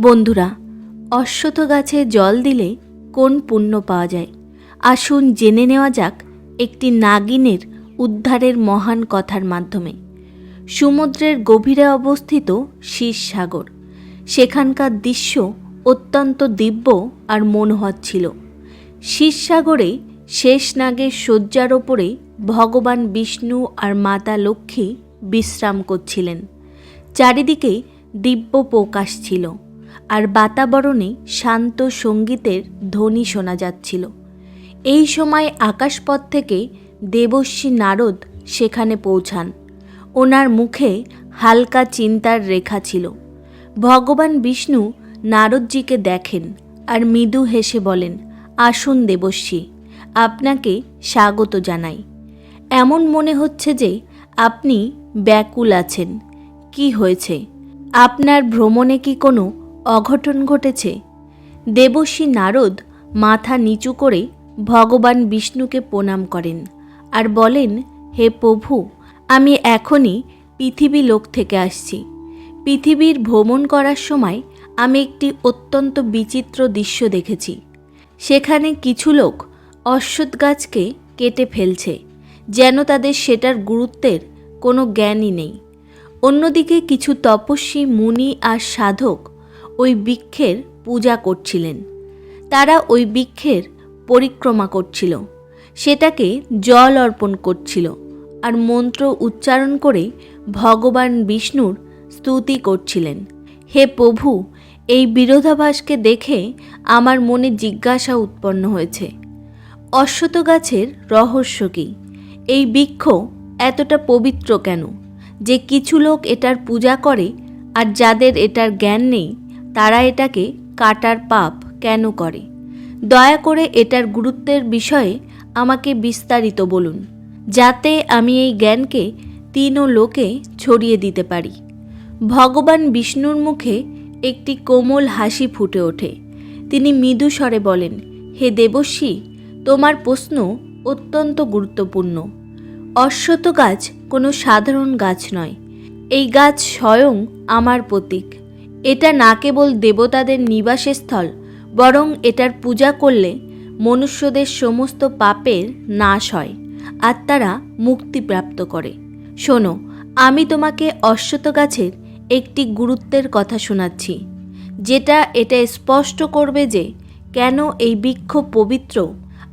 বন্ধুরা, অশ্বত্থ গাছে জল দিলে কোন পুণ্য পাওয়া যায়? আসুন জেনে নেওয়া যাক একটি নাগিনের উদ্ধারের মহান কথার মাধ্যমে। সমুদ্রের গভীরে অবস্থিত শীষ সাগর। সেখানকার দৃশ্য অত্যন্ত দিব্য আর মনোহর ছিল। শীষ সাগরে শেষ নাগের শয্যার ওপরে ভগবান বিষ্ণু আর মাতা লক্ষ্মী বিশ্রাম করছিলেন। চারিদিকে দিব্য প্রকাশ ছিল। আর বাতাবরণে শান্ত সঙ্গীতের ধ্বনি শোনা যাচ্ছিল। এই সময় আকাশপথ থেকে দেবশ্রী নারদ সেখানে পৌঁছান। ওনার মুখে হালকা চিন্তার রেখা ছিল। ভগবান বিষ্ণু নারদজিকে দেখেন আর মৃদু হেসে বলেন, আসুন দেবশ্রী, আপনাকে স্বাগত জানাই। এমন মনে হচ্ছে যে আপনি ব্যাকুল আছেন। কি হয়েছে? আপনার ভ্রমণে কি কোনো অঘটন ঘটেছে। দেবশ্রী নারদ মাথা নিচু করে ভগবান বিষ্ণুকে প্রণাম করেন আর বলেন, হে প্রভু, আমি এখনই পৃথিবী লোক থেকে আসছি। পৃথিবীর ভ্রমণ করার সময় আমি একটি অত্যন্ত বিচিত্র দৃশ্য দেখেছি। সেখানে কিছু লোক অশ্বত্থ গাছকে কেটে ফেলছে, যেন তাদের সেটার গুরুত্বের কোনো জ্ঞানই নেই। অন্যদিকে কিছু তপস্বী, মুনি আর সাধক ওই বৃক্ষের পূজা করছিলেন। তারা ওই বৃক্ষের পরিক্রমা করছিল। সেটাকে জল অর্পণ করছিল আর মন্ত্র উচ্চারণ করে ভগবান বিষ্ণুর স্তুতি করছিলেন। হে প্রভু, এই বিরোধাভাসকে দেখে আমার মনে জিজ্ঞাসা উৎপন্ন হয়েছে অশ্বত গাছের রহস্য কী? এই বৃক্ষ এতটা পবিত্র কেন? যে কিছু লোক এটার পূজা করে আর যাদের এটার জ্ঞান নেই তারা এটাকে কাটার পাপ কেন করে? দয়া করে এটার গুরুত্বের বিষয়ে আমাকে বিস্তারিত বলুন, যাতে আমি এই জ্ঞানকে তিন লোকে ছড়িয়ে দিতে পারি। ভগবান বিষ্ণুর মুখে একটি কোমল হাসি ফুটে ওঠে। তিনি মৃদু স্বরে বলেন, হে দেবশ্রী, তোমার প্রশ্ন অত্যন্ত গুরুত্বপূর্ণ। অশ্বত গাছ কোনো সাধারণ গাছ নয়। এই গাছ স্বয়ং আমার প্রতীক। এটা না কেবল দেবতাদের নিবাসের স্থল বরং এটার পূজা করলে মনুষ্যদের সমস্ত পাপের নাশ হয় আর তারা মুক্তিপ্রাপ্ত করে। শোনো, আমি তোমাকে অশ্বত গাছের একটি গুরুত্বের কথা শোনাচ্ছি, যেটা এটা স্পষ্ট করবে যে কেন এই বৃক্ষ পবিত্র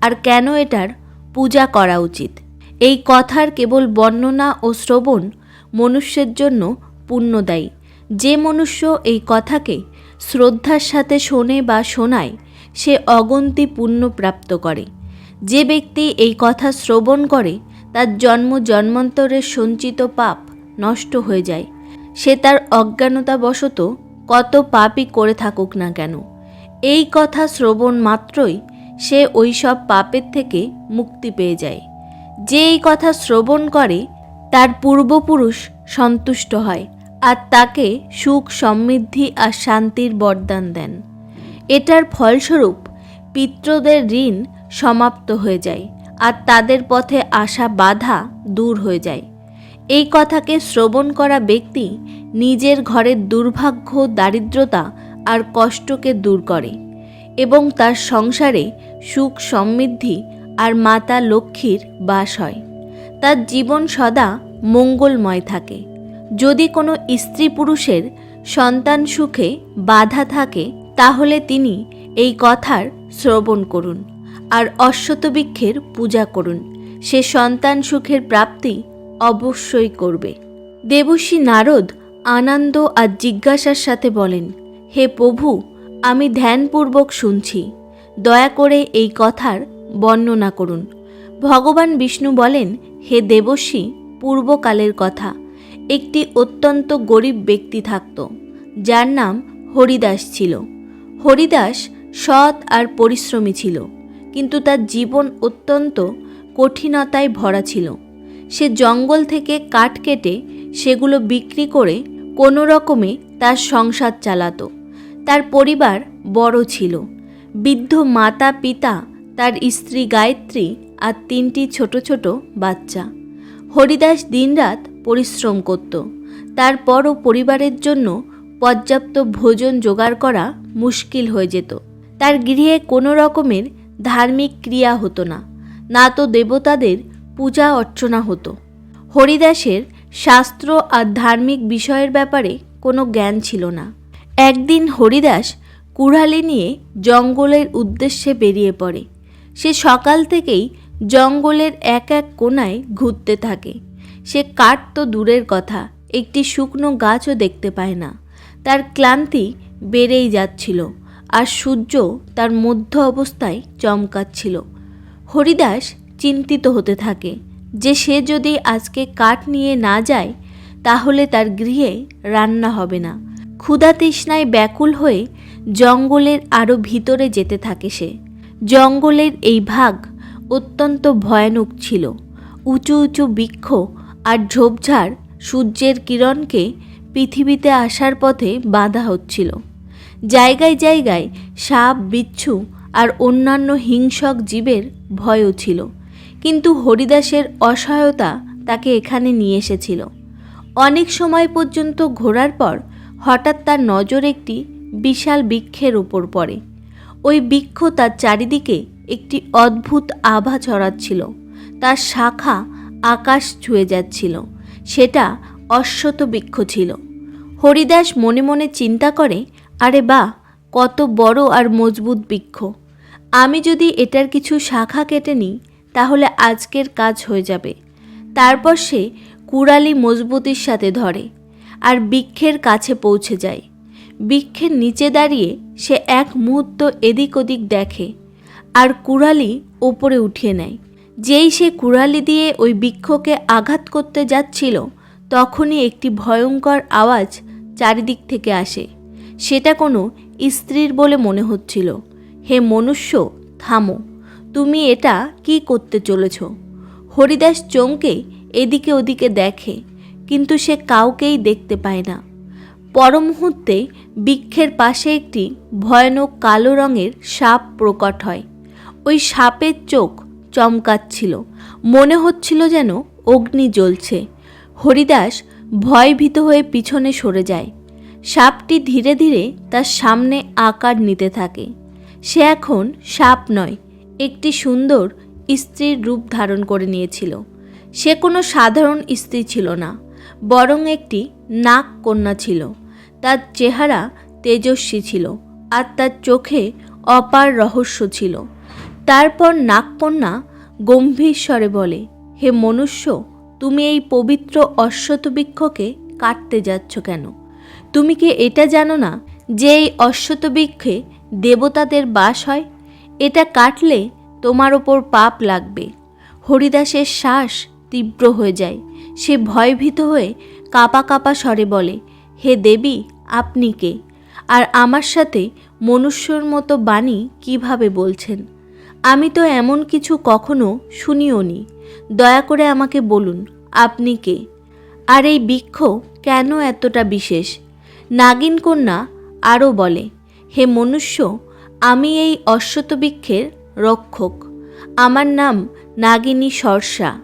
আর কেন এটার পূজা করা উচিত। এই কথার কেবল বর্ণনা ও শ্রবণ মনুষ্যের জন্য পুণ্যদায়ী। যে মনুষ্য এই কথাকে শ্রদ্ধার সাথে শোনে বা শোনায়, সে অগন্তি পুণ্য প্রাপ্ত করে। যে ব্যক্তি এই কথা শ্রবণ করে, তার জন্ম জন্মান্তরের সঞ্চিত পাপ নষ্ট হয়ে যায়। সে তার অজ্ঞানতাবশত কত পাপই করে থাকুক না কেন। এই কথা শ্রবণ মাত্রই সে ওই সব পাপের থেকে মুক্তি পেয়ে যায়। যে এই কথা শ্রবণ করে, তার পূর্বপুরুষ সন্তুষ্ট হয়। আর তাকে সুখ, সমৃদ্ধি আর শান্তির বরদান দেন। এটার ফলস্বরূপ পিতৃদের ঋণ সমাপ্ত হয়ে যায় আর তাদের পথে আসা বাধা দূর হয়ে যায়। এই কথাকে শ্রবণ করা ব্যক্তি নিজের ঘরের দুর্ভাগ্য, দারিদ্রতা আর কষ্টকে দূর করে এবং তার সংসারে সুখ, সমৃদ্ধি আর মাতা লক্ষ্মীর বাস হয়। তার জীবন সদা মঙ্গলময় থাকে। যদি কোনো স্ত্রী পুরুষের সন্তান সুখে বাধা থাকে, তাহলে তিনি এই কথার শ্রবণ করুন আর অশ্বতবৃক্ষের পূজা করুন। সে সন্তান সুখের প্রাপ্তি অবশ্যই করবে। দেবশ্রী নারদ আনন্দ আর জিজ্ঞাসার সাথে বলেন, হে প্রভু, আমি ধ্যানপূর্বক শুনছি। দয়া করে এই কথার বর্ণনা করুন। ভগবান বিষ্ণু বলেন, হে দেবশ্রী, পূর্বকালের কথা। একটি অত্যন্ত গরিব ব্যক্তি থাকত, যার নাম হরিদাস ছিল। হরিদাস সৎ আর পরিশ্রমী ছিল, কিন্তু তার জীবন অত্যন্ত কঠিনতায় ভরা ছিল। সে জঙ্গল থেকে কাঠ কেটে সেগুলো বিক্রি করে কোনো রকমে তার সংসার চালাতো। তার পরিবার বড় ছিল। বৃদ্ধ মাতা পিতা, তার স্ত্রী গায়ত্রী আর তিনটি ছোট ছোট বাচ্চা। হরিদাস দিনরাত পরিশ্রম করত। তারপরও পরিবারের জন্য পর্যাপ্ত ভোজন জোগাড় করা মুশকিল হয়ে যেত। তার গৃহে কোনো রকমের ধার্মিক ক্রিয়া হতো না না তো দেবতাদের পূজা অর্চনা হতো। হরিদাসের শাস্ত্র আর ধার্মিক বিষয়ের ব্যাপারে কোনো জ্ঞান ছিল না। একদিন হরিদাস কুড়ালি নিয়ে জঙ্গলের উদ্দেশ্যে বেরিয়ে পড়ে। সে সকাল থেকেই জঙ্গলের এক এক কোনায় ঘুরতে থাকে। সে কাঠ তো দূরের কথা, একটি শুকনো গাছও দেখতে পায় না। তার ক্লান্তি বেড়েই যাচ্ছিল, আর সূর্য তার মধ্য অবস্থায় চমকাচ্ছিল। হরিদাস চিন্তিত হতে থাকে যে সে যদি আজকে কাঠ নিয়ে না যায়, তাহলে তার গৃহে রান্না হবে না। ক্ষুধা তৃষ্ণায় ব্যাকুল হয়ে জঙ্গলের আরও ভিতরে যেতে থাকে সে। জঙ্গলের এই ভাগ অত্যন্ত ভয়ানক ছিল। উঁচু উঁচু বৃক্ষ আর ঝোপঝাড় সূর্যের কিরণকে পৃথিবীতে আসার পথে বাধা হচ্ছিল। জায়গায় জায়গায় সাপ, বিচ্ছু আর অন্যান্য হিংসক জীবের ভয়ও ছিল। কিন্তু হরিদাসের অসহায়তা তাকে এখানে নিয়ে এসেছিল। অনেক সময় পর্যন্ত ঘোরার পর হঠাৎ তার নজর একটি বিশাল বৃক্ষের ওপর পড়ে। ওই বৃক্ষ তার চারিদিকে একটি অদ্ভুত আভা ছড়াচ্ছিল। তার শাখা আকাশ ছুঁয়ে যাচ্ছিল। সেটা অশ্বত বৃক্ষ ছিল। হরিদাস মনে মনে চিন্তা করে, আরে বা, কত বড় আর মজবুত বৃক্ষ। আমি যদি এটার কিছু শাখা কেটে নিই, তাহলে আজকের কাজ হয়ে যাবে। তারপর সে কুড়ালি মজবুতির সাথে ধরে আর বৃক্ষের কাছে পৌঁছে যায়। বৃক্ষের নিচে দাঁড়িয়ে সে এক মুহূর্ত এদিক ওদিক দেখে আর কুড়ালি ওপরে উঠিয়ে নেয়। যেই সে কুড়ালি দিয়ে ওই বৃক্ষকে আঘাত করতে যাচ্ছিল, তখনই একটি ভয়ঙ্কর আওয়াজ চারিদিক থেকে আসে। সেটা কোনো স্ত্রীর বলে মনে হচ্ছিল। হে মনুষ্য, থামো। তুমি এটা কি করতে চলেছ? হরিদাস চমকে এদিকে ওদিকে দেখে, কিন্তু সে কাউকেই দেখতে পায় না। পর মুহূর্তে বৃক্ষের পাশে একটি ভয়ানক কালো রঙের সাপ প্রকট হয়। ওই সাপের চোখ চমকাচ্ছিল। মনে হচ্ছিল যেন অগ্নি জ্বলছে। হরিদাস ভয়ভীত হয়ে পিছনে সরে যায়। সাপটি ধীরে ধীরে তার সামনে আকার নিতে থাকে। সে এখন সাপ নয়, একটি সুন্দর স্ত্রীর রূপ ধারণ করে নিয়েছিল। সে কোনো সাধারণ স্ত্রী ছিল না, বরং একটি নাক কন্যা ছিল। তার চেহারা তেজস্বী ছিল আর তার চোখে অপার রহস্য ছিল। তারপর নাগকন্যা গম্ভীর স্বরে বলে, হে মনুষ্য, তুমি এই পবিত্র অশ্বত বৃক্ষকে কাটতে যাচ্ছ কেন? তুমি কি এটা জানো না যে এই অশ্বত বৃক্ষে দেবতাদের বাস হয়? এটা কাটলে তোমার ওপর পাপ লাগবে। হরিদাসের শ্বাস তীব্র হয়ে যায়। সে ভয়ভীত হয়ে কাপা কাপা স্বরে বলে, হে দেবী, আপনি কে? আর আমার সাথে মনুষ্যর মতো বাণী কীভাবে বলছেন? আমি তো এমন কিছু কখনো শুনিওনি। দয়া করে আমাকে বলুন, আপনি কে? আর এই বৃক্ষ কেন এতটা বিশেষ? নাগিন কন্যা আরও বলে, হে মনুষ্য, আমি এই অশ্বত বৃক্ষের রক্ষক। আমার নাম নাগিনী সরসা।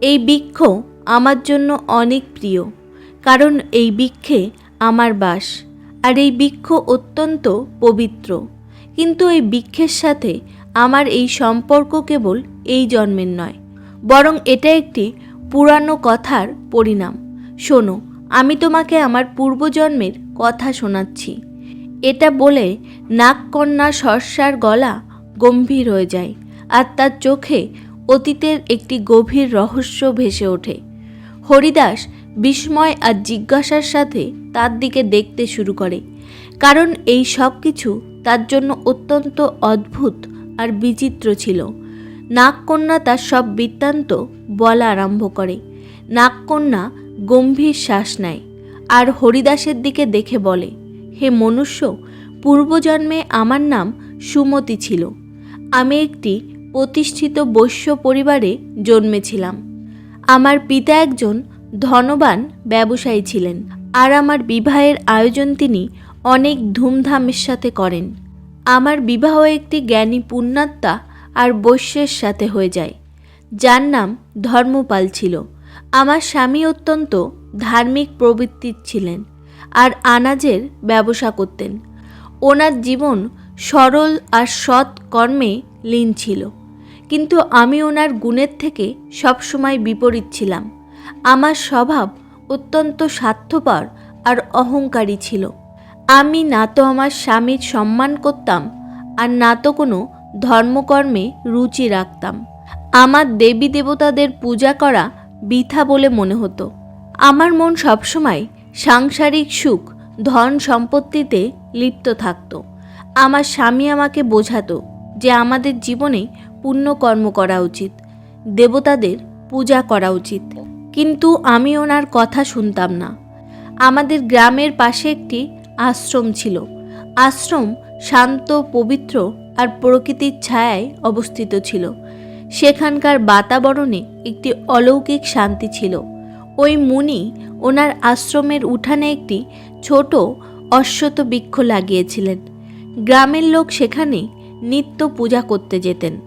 এই বৃক্ষ আমার জন্য অনেক প্রিয়, কারণ এই বৃক্ষে আমার বাস, আর এই বৃক্ষ অত্যন্ত পবিত্র। কিন্তু এই বৃক্ষের সাথে আমার এই সম্পর্ক কেবল এই জন্মের নয়, বরং এটা একটি পুরানো কথার পরিণাম। শোনো, আমি তোমাকে আমার পূর্বজন্মের কথা শোনাচ্ছি। এটা বলে নাগকন্যা সর্ষার গলা গম্ভীর হয়ে যায় আর তার চোখে অতীতের একটি গভীর রহস্য ভেসে ওঠে। হরিদাস বিস্ময় আর জিজ্ঞাসার সাথে তার দিকে দেখতে শুরু করে, কারণ এই সব কিছু তার জন্য অত্যন্ত অদ্ভুত আর বিচিত্র ছিল। নাগকন্যা তার সব বৃত্তান্ত বলা আরম্ভ করে। নাগকন্যা গম্ভীর শ্বাস নেয় আর হরিদাসের দিকে দেখে বলে, হে মনুষ্য, পূর্বজন্মে আমার নাম সুমতি ছিল। আমি একটি প্রতিষ্ঠিত বৈশ্য পরিবারে জন্মেছিলাম। আমার পিতা একজন ধনবান ব্যবসায়ী ছিলেন আর আমার বিবাহের আয়োজন তিনি অনেক ধুমধামের সাথে করেন। আমার বিবাহ একটি জ্ঞানী পুণ্যাত্মা আর বৈশ্যের সাথে হয়ে যায়। যার নাম ধর্মপাল ছিল। আমার স্বামী অত্যন্ত ধার্মিক প্রবৃত্তির ছিলেন আর আনাজের ব্যবসা করতেন। ওনার জীবন সরল আর সৎ কর্মে লীন ছিল। কিন্তু আমি ওনার গুণের থেকে সবসময় বিপরীত ছিলাম। আমার স্বভাব অত্যন্ত স্বার্থপর আর অহংকারী ছিল। আমি না তো আমার স্বামীর সম্মান করতাম, আর না তো কোনো ধর্মকর্মে রুচি রাখতাম। আমার দেবী দেবতাদের পূজা করা বৃথা বলে মনে হতো। আমার মন সবসময় সাংসারিক সুখ, ধন সম্পত্তিতে লিপ্ত থাকত। আমার স্বামী আমাকে বোঝাতো যে আমাদের জীবনে পুণ্যকর্ম করা উচিত, দেবতাদের পূজা করা উচিত। কিন্তু আমি ওনার কথা শুনতাম না। আমাদের গ্রামের পাশে একটি আশ্রম ছিল। আশ্রম শান্ত, পবিত্র আর প্রকৃতির ছায়ায় অবস্থিত ছিল। সেখানকার বাতাবরণে একটি অলৌকিক শান্তি ছিল। ওই মুনি ওনার আশ্রমের উঠানে একটি ছোট অশ্বত বৃক্ষ লাগিয়েছিলেন। গ্রামের লোক সেখানে নিত্য পূজা করতে যেতেন।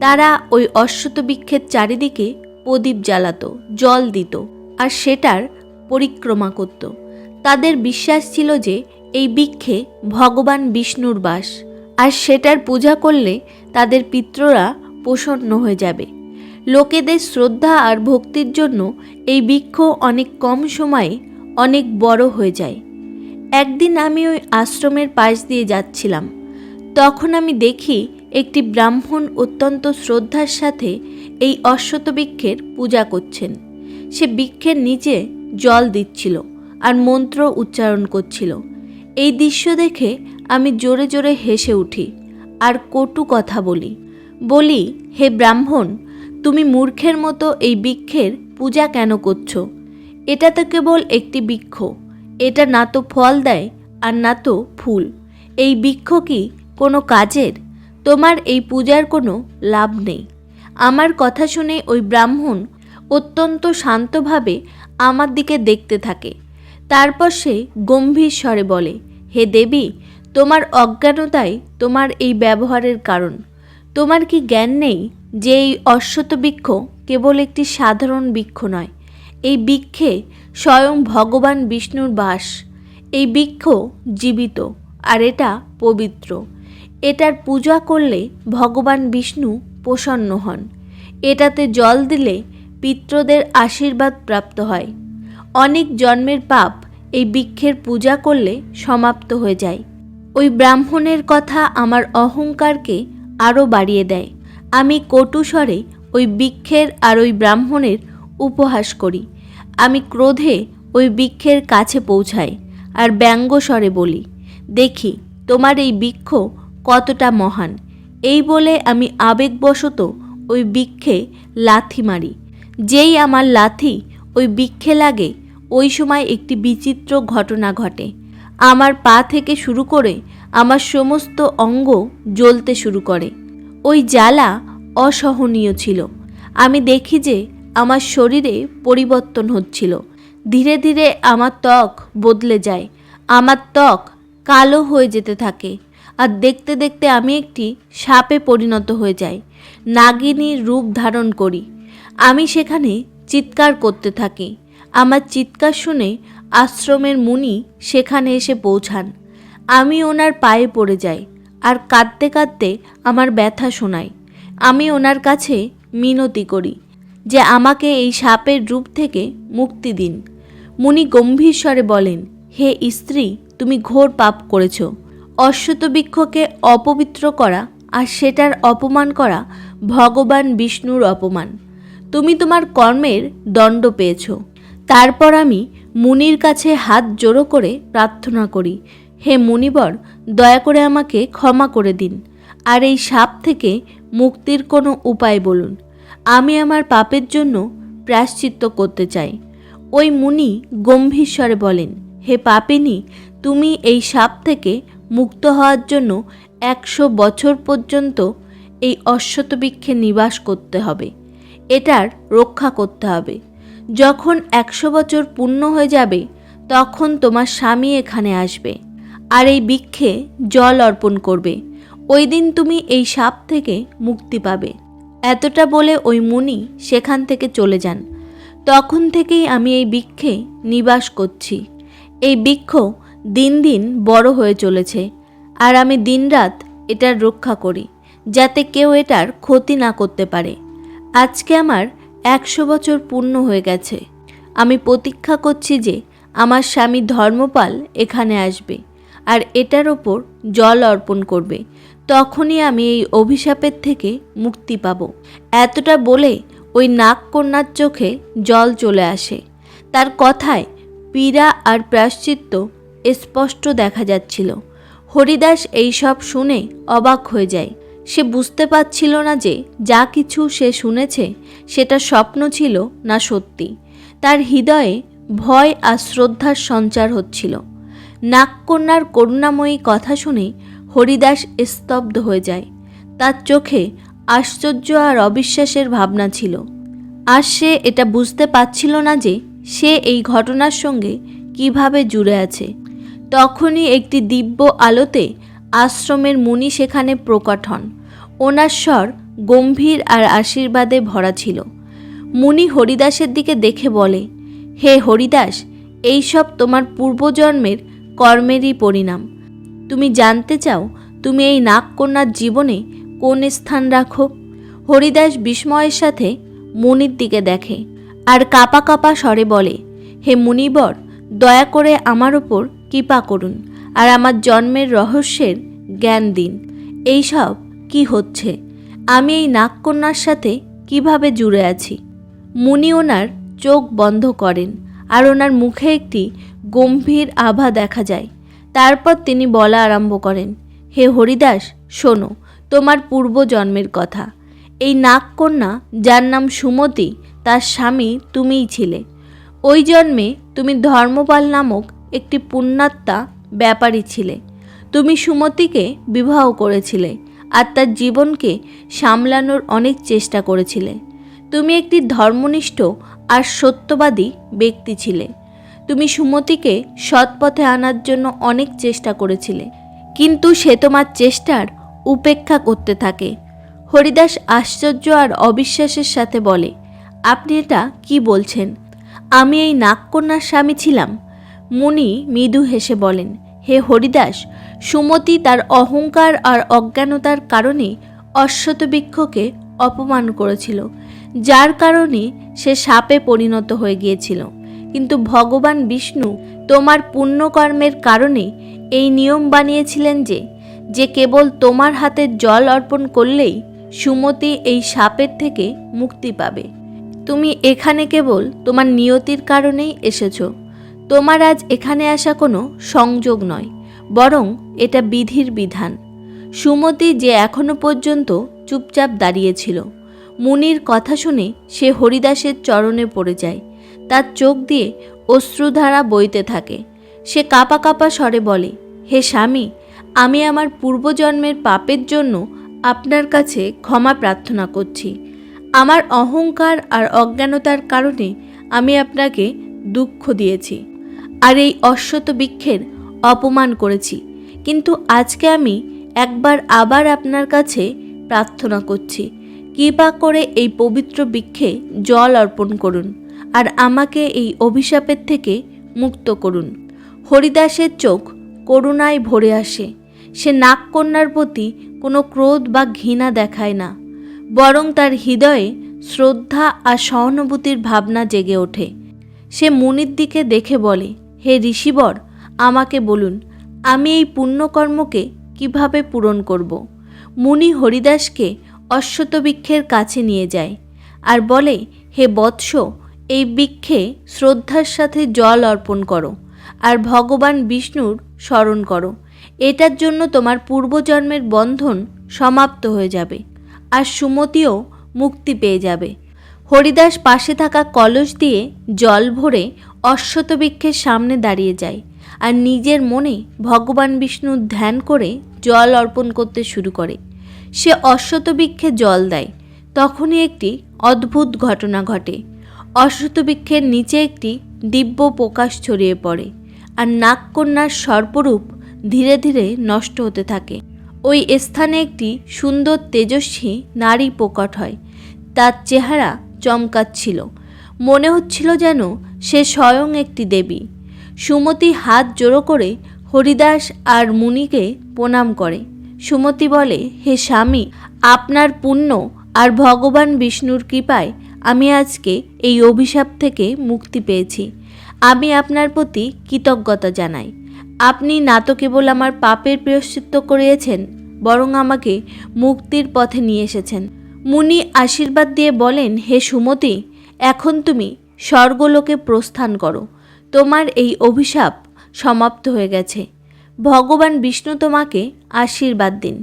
তারা ওই অশ্বত বৃক্ষের চারিদিকে প্রদীপ জ্বালাতো, জল দিত আর সেটার পরিক্রমা করত। তাদের বিশ্বাস ছিল যে এই বৃক্ষে ভগবান বিষ্ণুর বাস, আর সেটার পূজা করলে তাদের পিত্ররা প্রসন্ন হয়ে যাবে। লোকেদের শ্রদ্ধা আর ভক্তির জন্য এই বৃক্ষ অনেক কম সময়ে অনেক বড় হয়ে যায়। একদিন আমি ওই আশ্রমের পাশ দিয়ে যাচ্ছিলাম। তখন আমি দেখি একটি ব্রাহ্মণ অত্যন্ত শ্রদ্ধার সাথে এই অশ্বত বৃক্ষের পূজা করছেন। সে বৃক্ষের নিচে জল দিচ্ছিল। আর মন্ত্র উচ্চারণ করছিল। এই দৃশ্য দেখে আমি জোরে জোরে হেসে উঠি, আর কটু কথা বলি। বলি, হে ব্রাহ্মণ, তুমি মূর্খের মতো এই বৃক্ষের পূজা কেন করছ? এটা তো কেবল একটি বৃক্ষ। এটা না তো ফল দেয় আর না তো ফুল। এই বৃক্ষ কি কোনো কাজের? তোমার এই পূজার কোনো লাভ নেই। আমার কথা শুনে ওই ব্রাহ্মণ অত্যন্ত শান্তভাবে আমার দিকে দেখতে থাকে। তারপর সে গম্ভীর স্বরে বলে, হে দেবী, তোমার অজ্ঞানতাই তোমার এই ব্যবহারের কারণ। তোমার কি জ্ঞান নেই যে এই অশ্বত বৃক্ষ কেবল একটি সাধারণ বৃক্ষ নয়? এই বৃক্ষে স্বয়ং ভগবান বিষ্ণুর বাস। এই বৃক্ষ জীবিত, আর এটা পবিত্র। এটার পূজা করলে ভগবান বিষ্ণু প্রসন্ন হন। এটাতে জল দিলে পিত্রদের আশীর্বাদ প্রাপ্ত হয়। অনেক জন্মের পাপ এই বৃক্ষের পূজা করলে সমাপ্ত হয়ে যায়। ওই ব্রাহ্মণের কথা আমার অহংকারকে আরও বাড়িয়ে দেয়। আমি কটুস্বরে ওই বৃক্ষের আর ওই ব্রাহ্মণের উপহাস করি। আমি ক্রোধে ওই বৃক্ষের কাছে পৌঁছাই আর ব্যঙ্গস্বরে বলি, দেখি, তোমার এই বৃক্ষ কতটা মহান। এই বলে আমি আবেগবশত ওই বৃক্ষে লাথি মারি। যেই আমার লাথি ওই বৃক্ষে লাগে ওই সময় একটি বিচিত্র ঘটনা ঘটে। আমার পা থেকে শুরু করে আমার সমস্ত অঙ্গ জ্বলতে শুরু করে। ওই জ্বালা অসহনীয় ছিল। আমি দেখি যে আমার শরীরে পরিবর্তন হচ্ছিল। ধীরে ধীরে আমার ত্বক বদলে যায়। আমার ত্বক কালো হয়ে যেতে থাকে। আর দেখতে দেখতে আমি একটি সাপে পরিণত হয়ে যাই। নাগিনীর রূপ ধারণ করি। আমি সেখানে চিৎকার করতে থাকি। আমার চিৎকার শুনে আশ্রমের মুনি সেখানে এসে পৌঁছান। আমি ওনার পায়ে পড়ে যাই আর কাঁদতে কাঁদতে আমার ব্যথা শোনাই। আমি ওনার কাছে মিনতি করি যে আমাকে এই সাপের রূপ থেকে মুক্তি দিন। মুনি গম্ভীর স্বরে বলেন, হে স্ত্রী, তুমি ঘোর পাপ করেছ। অশ্বত বৃক্ষকে অপবিত্র করা আর সেটার অপমান করা ভগবান বিষ্ণুর অপমান। তুমি তোমার কর্মের দণ্ড পেয়েছ। তারপর আমি মুনির কাছে হাত জোড়ো করে প্রার্থনা করি, হে মুনিবর, দয়া করে আমাকে ক্ষমা করে দিন। আর এই সাপ থেকে মুক্তির কোনো উপায় বলুন। আমি আমার পাপের জন্য প্রায়শ্চিত্ত করতে চাই। ওই মুনি গম্ভীর স্বরে বলেন, হে পাপিনী, তুমি এই সাপ থেকে মুক্ত হওয়ার জন্য একশো বছর পর্যন্ত এই অশ্বত বৃক্ষে নিবাস করতে হবে। এটার রক্ষা করতে হবে। যখন একশো বছর পূর্ণ হয়ে যাবে, তখন তোমার স্বামী এখানে আসবে আর এই বৃক্ষে জল অর্পণ করবে। ওই দিন তুমি এই সাপ থেকে মুক্তি পাবে। এতটা বলে ওই মুনি সেখান থেকে চলে যান। তখন থেকেই আমি এই বৃক্ষে নিবাস করছি। এই বৃক্ষ দিন দিন বড় হয়ে চলেছে আর আমি দিনরাত এটার রক্ষা করি, যাতে কেউ এটার ক্ষতি না করতে পারে। আজকে আমার একশো বছর পূর্ণ হয়ে গেছে। আমি প্রতীক্ষা করছি যে আমার স্বামী ধর্মপাল এখানে আসবে আর এটার ওপর জল অর্পণ করবে। তখনই আমি এই অভিশাপের থেকে মুক্তি পাব। এতটা বলে ওই নাগকন্যার চোখে জল চলে আসে। তার কথায় পীড়া আর প্রায়শ্চিত্ত স্পষ্ট দেখা যাচ্ছিল। হরিদাস এইসব শুনে অবাক হয়ে যায়। সে বুঝতে পারছিল না যে যা কিছু সে শুনেছে সেটা স্বপ্ন ছিল না সত্যি। তার হৃদয়ে ভয় আর শ্রদ্ধার সঞ্চার হচ্ছিল। নাগকন্যার করুণাময়ী কথা শুনে হরিদাস স্তব্ধ হয়ে যায়। তার চোখে আশ্চর্য আর অবিশ্বাসের ভাবনা ছিল। আর সে এটা বুঝতে পারছিল না যে সে এই ঘটনার সঙ্গে কীভাবে জুড়ে আছে। তখনই একটি দিব্য আলোতে আশ্রমের মুনি সেখানে প্রকট হন। ওনার স্বর গম্ভীর আর আশীর্বাদে ভরা ছিল। মুনি হরিদাসের দিকে দেখে বলে, হে হরিদাস এইসব তোমার পূর্বজন্মের কর্মেরই পরিণাম। তুমি জানতে চাও, তুমি এই নাগকন্যার জীবনে কোন স্থান রাখো? হরিদাস বিস্ময়ের সাথে মুনির দিকে দেখে আর কাপা কাপা স্বরে বলে, হে মুনিবর, দয়া করে আমার ওপর কৃপা করুন আর আমার জন্মের রহস্যের জ্ঞান দিন। এইসব কি হচ্ছে? আমি এই নাগকন্যার সাথে কীভাবে জুড়ে আছি? মুনি ওনার চোখ বন্ধ করেন আর ওনার মুখে একটি গম্ভীর আভা দেখা যায়। তারপর তিনি বলা আরম্ভ করেন, হে হরিদাস, শোনো, তোমার পূর্বজন্মের কথা। এই নাগকন্যা, যার নাম সুমতি, তার স্বামী তুমিই ছিলে। ওই জন্মে তুমি ধর্মপাল নামক একটি পুণ্যাত্মা ব্যাপারী ছিলে। তুমি সুমতিকে বিবাহ করেছিলে। আর তার জীবনকে সামলানোর অনেক চেষ্টা করেছিলে। তুমি একটি ধর্মনিষ্ঠ আর সত্যবাদী ব্যক্তি ছিলে। তুমি সুমতিকে সৎপথে আনার জন্য অনেক চেষ্টা করেছিলে, কিন্তু সে তোমার চেষ্টার উপেক্ষা করতে থাকে। হরিদাস আশ্চর্য আর অবিশ্বাসের সাথে বলে, আপনি এটা কি বলছেন? আমি এই নাগকন্যার স্বামী ছিলাম? মুনি মৃদু হেসে বলেন হে হরিদাস, সুমতি তার অহংকার আর অজ্ঞানতার কারণে অশ্বত বৃক্ষকে অপমান করেছিল, যার কারণে সে সাপে পরিণত হয়ে গিয়েছিল। কিন্তু ভগবান বিষ্ণু তোমার পুণ্যকর্মের কারণে এই নিয়ম বানিয়েছিলেন যে যে কেবল তোমার হাতে জল অর্পণ করলেই সুমতি এই সাপের থেকে মুক্তি পাবে। তুমি এখানে কেবল তোমার নিয়তির কারণেই এসেছ। তোমার আজ এখানে আসা কোনো সংযোগ নয়, বরং এটা বিধির বিধান। সুমতি যে এখনও পর্যন্ত চুপচাপ দাঁড়িয়েছিল, মুনির কথা শুনে সে হরিদাসের চরণে পড়ে যায়। তার চোখ দিয়ে অশ্রুধারা বইতে থাকে। সে কাপা কাপা স্বরে বলে, হে স্বামী, আমি আমার পূর্বজন্মের পাপের জন্য আপনার কাছে ক্ষমা প্রার্থনা করছি। আমার অহংকার আর অজ্ঞানতার কারণে আমি আপনাকে দুঃখ দিয়েছি। আর এই অশ্বত বৃক্ষের অপমান করেছি। কিন্তু আজকে আমি একবার আবার আপনার কাছে প্রার্থনা করছি, কৃপা করে এই পবিত্র বৃক্ষে জল অর্পণ করুন আর আমাকে এই অভিশাপের থেকে মুক্ত করুন। হরিদাসের চোখ করুণায় ভরে আসে, সে নাগকন্যার প্রতি কোনো ক্রোধ বা ঘৃণা দেখায় না, বরং তার হৃদয়ে শ্রদ্ধা আর সহানুভূতির ভাবনা জেগে ওঠে। সে মুনির দিকে দেখে বলে হে ঋষিবর, আমাকে বলুন, আমি এই পুণ্যকর্মকে কীভাবে পূরণ করব? মুনি হরিদাসকে অশ্বতবৃক্ষের কাছে নিয়ে যায় আর বলে, হে বৎস, এই বৃক্ষে শ্রদ্ধার সাথে জল অর্পণ করো আর ভগবান বিষ্ণুর স্মরণ করো। এটার জন্য তোমার পূর্বজন্মের বন্ধন সমাপ্ত হয়ে যাবে আর সুমতিও মুক্তি পেয়ে যাবে। হরিদাস পাশে থাকা কলস দিয়ে জল ভরে অশ্বতবৃক্ষের সামনে দাঁড়িয়ে যায় আর নিজের মনে ভগবান বিষ্ণুর ধ্যান করে জল অর্পণ করতে শুরু করে। সে অশ্বতবৃক্ষে জল দেয়। তখনই একটি অদ্ভুত ঘটনা ঘটে। অশ্বতবৃক্ষের নিচে একটি দিব্য প্রকাশ ছড়িয়ে পড়ে আর নাগকন্যার সর্পরূপ ধীরে ধীরে নষ্ট হতে থাকে। ওই স্থানে একটি সুন্দর তেজস্বী নারী প্রকট হয়। তার চেহারা চমকাচ্ছিল। মনে হচ্ছিল যেন সে স্বয়ং একটি দেবী। সুমতি হাত জোড়ো করে হরিদাস আর মুনিকে প্রণাম করে। সুমতি বলে, হে স্বামী, আপনার পুণ্য আর ভগবান বিষ্ণুর কৃপায় আমি আজকে এই অভিশাপ থেকে মুক্তি পেয়েছি। আমি আপনার প্রতি কৃতজ্ঞতা জানাই। আপনি না তো কেবল আমার পাপের প্রায়শ্চিত্ত করিয়েছেন, বরং আমাকে মুক্তির পথে নিয়ে এসেছেন। মুনি আশীর্বাদ দিয়ে বলেন, হে সুমতি, এখন তুমি স্বর্গলোকে প্রস্থান করো। তোমার এই অভিশাপ সমাপ্ত হয়ে গেছে। ভগবান বিষ্ণু তোমাকে আশীর্বাদ দিন।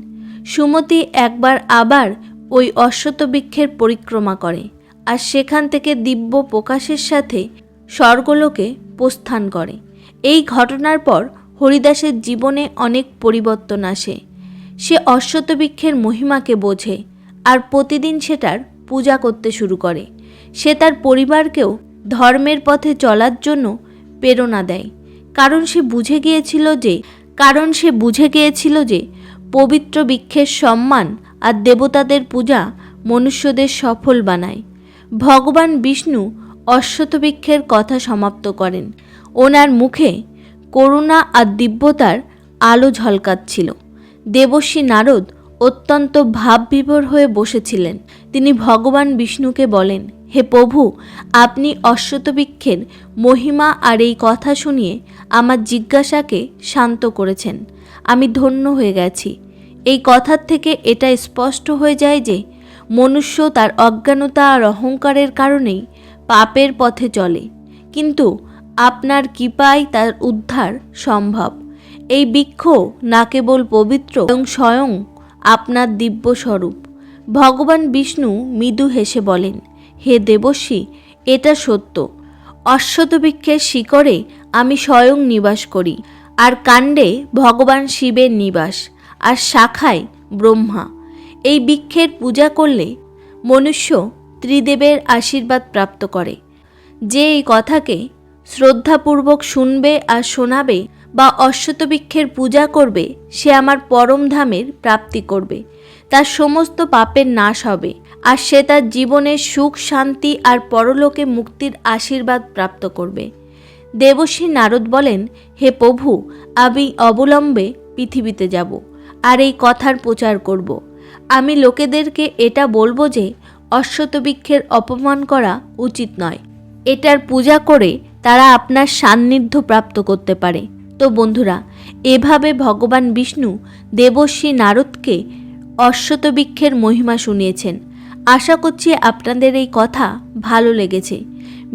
সুমতি একবার আবার ওই অশ্বত বৃক্ষের পরিক্রমা করে আর সেখান থেকে দিব্য প্রকাশের সাথে স্বর্গলোকে প্রস্থান করে। এই ঘটনার পর হরিদাসের জীবনে অনেক পরিবর্তন আসে। সে অশ্বত বৃক্ষের মহিমাকে বোঝে আর প্রতিদিন সেটার পূজা করতে শুরু করে। সে তার পরিবারকেও ধর্মের পথে চলার জন্য প্রেরণা দেয়। কারণ সে বুঝে গিয়েছিল যে, কারণ সে বুঝে গিয়েছিল যে, পবিত্র বৃক্ষের সম্মান আর দেবতাদের পূজা মনুষ্যদের সফল বানায়। ভগবান বিষ্ণু অশ্বত বৃক্ষের কথা সমাপ্ত করেন। ওনার মুখে করুণা আর দিব্যতার আলো ঝলকাচ্ছিল। দেবশ্রী নারদ অত্যন্ত ভাববিভোর হয়ে বসেছিলেন। তিনি ভগবান বিষ্ণুকে বলেন, হে প্রভু, আপনি অশ্বতবৃক্ষের মহিমা আর এই কথা শুনিয়ে আমার জিজ্ঞাসাকে শান্ত করেছেন। আমি ধন্য হয়ে গেছি। এই কথার থেকে এটা স্পষ্ট হয়ে যায় যে মনুষ্য তার অজ্ঞানতা আর অহংকারের কারণেই পাপের পথে চলে। কিন্তু আপনার কৃপায় তার উদ্ধার সম্ভব। এই বৃক্ষ না কেবল পবিত্র এবং স্বয়ং আপনার দিব্য স্বরূপ ভগবান বিষ্ণু মৃদু হেসে বলেন, হে দেবশ্রী এটা সত্য। অশ্বত বৃক্ষের শিকড়ে আমি স্বয়ং নিবাস করি, আর কাণ্ডে ভগবান শিবের নিবাস, আর শাখায় ব্রহ্মা। এই বৃক্ষের পূজা করলে মনুষ্য ত্রিদেবের আশীর্বাদ প্রাপ্ত করে। যে এই কথাকে শ্রদ্ধাপূর্বক শুনবে আর শোনাবে বা অশ্বতবৃক্ষের পূজা করবে, সে আমার পরম ধামের প্রাপ্তি করবে। তার সমস্ত পাপের নাশ হবে, আর সে তার জীবনের সুখ, শান্তি আর পরলোকে মুক্তির আশীর্বাদ প্রাপ্ত করবে। দেবশ্রী নারদ বলেন, হে প্রভু, আমি অবলম্বে পৃথিবীতে যাব আর এই কথার প্রচার করব। আমি লোকেদেরকে এটা বলব যে, অশ্বতবৃক্ষের অপমান করা উচিত নয়। এটার পূজা করে তারা আপনার সান্নিধ্য প্রাপ্ত করতে পারে। তো বন্ধুরা, এভাবে ভগবান বিষ্ণু দেবশ্রী নারদকে অশ্বতবৃক্ষের মহিমা শুনিয়েছেন। আশা করছি আপনাদের এই কথা ভালো লেগেছে।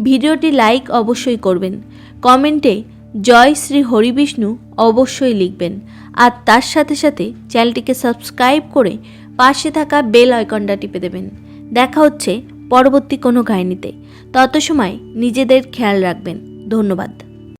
ভিডিওটি লাইক অবশ্যই করবেন। কমেন্টে জয় শ্রী হরিবিষ্ণু অবশ্যই লিখবেন। আর তার সাথে সাথে চ্যানেলটিকে সাবস্ক্রাইব করে পাশে থাকা বেল আইকনটা টিপে দেবেন। দেখা হচ্ছে পরবর্তী কোনো কাহিনীতে তত সময় নিজেদের খেয়াল রাখবেন। ধন্যবাদ।